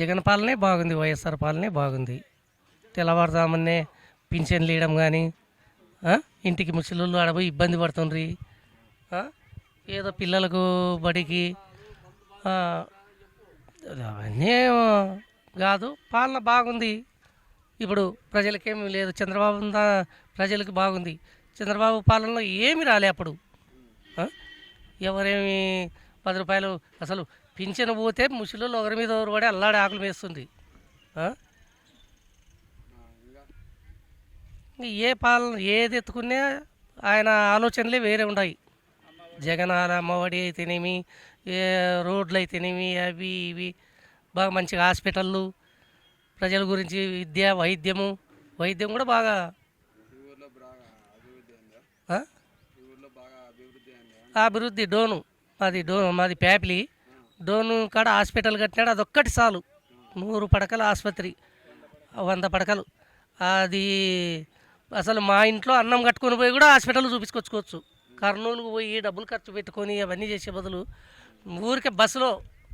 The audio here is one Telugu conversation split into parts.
జగన్ పాలనే బాగుంది వైఎస్ఆర్ పాలనే బాగుంది. తెల్లవారుజామునే పింఛన్లు ఇవ్వడం కానీ ఇంటికి ముసలిళ్ళు ఆడపోయి ఇబ్బంది పడుతుండ్రి. ఏదో పిల్లలకు బడికి అవన్నీ కాదు పాలన బాగుంది. ఇప్పుడు ప్రజలకేమీ లేదు చంద్రబాబు ప్రజలకు బాగుంది. చంద్రబాబు పాలనలో ఏమి రాలే అప్పుడు. ఎవరేమీ ఎవరేమి పది రూపాయలు. అసలు పింఛను పోతే ముసలిళ్ళు ఒకరి మీద ఒకరు పడి అల్లాడి ఆకులు వేస్తుంది ఏ పాలన ఏది ఎత్తుకున్నా ఆయన ఆలోచనలే వేరే ఉన్నాయి జగన్ ఆల అమ్మఒడి అయితేనేమి ఏ రోడ్లు అయితేనేమి అవి ఇవి. బాగా మంచిగా హాస్పిటళ్ళు ప్రజల గురించి విద్య వైద్యము. వైద్యం కూడా బాగా. అభివృద్ధి డోను. మాది డో మాది ప్యాపిలి. డోను కాడ హాస్పిటల్ కట్టినాడు అదొక్కటి చాలు. నూరు పడకల ఆసుపత్రి వంద పడకలు. అది అసలు మా ఇంట్లో అన్నం కట్టుకొని పోయి కూడా హాస్పిటల్ చూపించుకొచ్చుకోవచ్చు. కర్నూలుకు పోయి డబ్బులు ఖర్చు పెట్టుకొని అవన్నీ చేసే బదులు ఊరికే బస్సులో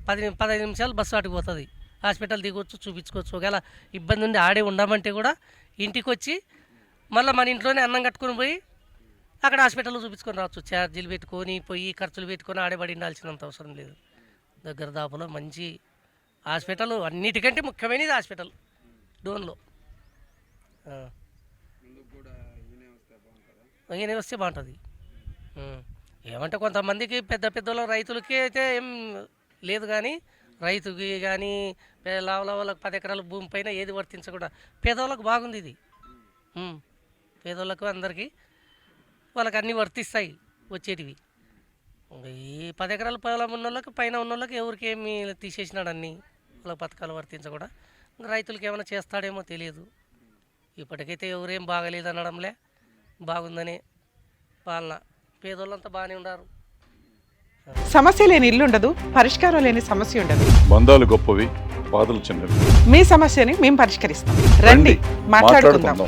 పది పదహైదు నిమిషాలు బస్సు అటుకుపోతుంది హాస్పిటల్ దిగొచ్చు చూపించుకోవచ్చు. ఒకవేళ ఇబ్బంది ఉండి ఆడే ఉండమంటే కూడా ఇంటికి వచ్చి మళ్ళీ మన ఇంట్లోనే అన్నం కట్టుకొని పోయి అక్కడ హాస్పిటల్లో చూపించుకొని రావచ్చు. ఛార్జీలు పెట్టుకొని పోయి ఖర్చులు పెట్టుకొని ఆడబడి ఉండాల్సినంత అవసరం లేదు. దగ్గర దాపులో మంచి హాస్పిటల్ అన్నిటికంటే ముఖ్యమైనది హాస్పిటల్ డోన్లో. ఈయనే వస్తే బాగుంటుందా. ఏమంటే కొంతమందికి పెద్ద పెద్ద రైతులకి అయితే ఏం లేదు కానీ రైతుకి కానీ లావుల వాళ్ళకి పది ఎకరాల భూమి పైన ఏది వర్తించకుండా పేదవాళ్ళకి బాగుంది ఇది. పేదవాళ్ళకు అందరికీ వాళ్ళకి అన్నీ వర్తిస్తాయి వచ్చేటివి. ఈ పది ఎకరాల పొలం ఉన్న వాళ్ళకి పైన ఉన్న వాళ్ళకి ఎవరికి ఏమి తీసేసినాడు అన్నీ? వాళ్ళకి పథకాలు వర్తించకూడా. రైతులకి ఏమైనా చేస్తాడేమో తెలియదు. ఇప్పటికైతే ఎవరేం బాగలేదు అనడంలే. బాగుందని పాలన. పేదోళ్ళంతా బాగానే ఉన్నారు. సమస్య లేని ఇల్లు ఉండదు పరిష్కారం లేని సమస్య ఉండదు. బంధాలు గొప్పవి బాధలు చిన్నవి. మీ సమస్యని మేము పరిష్కరిస్తాం. రండి మాట్లాడుకుందాం.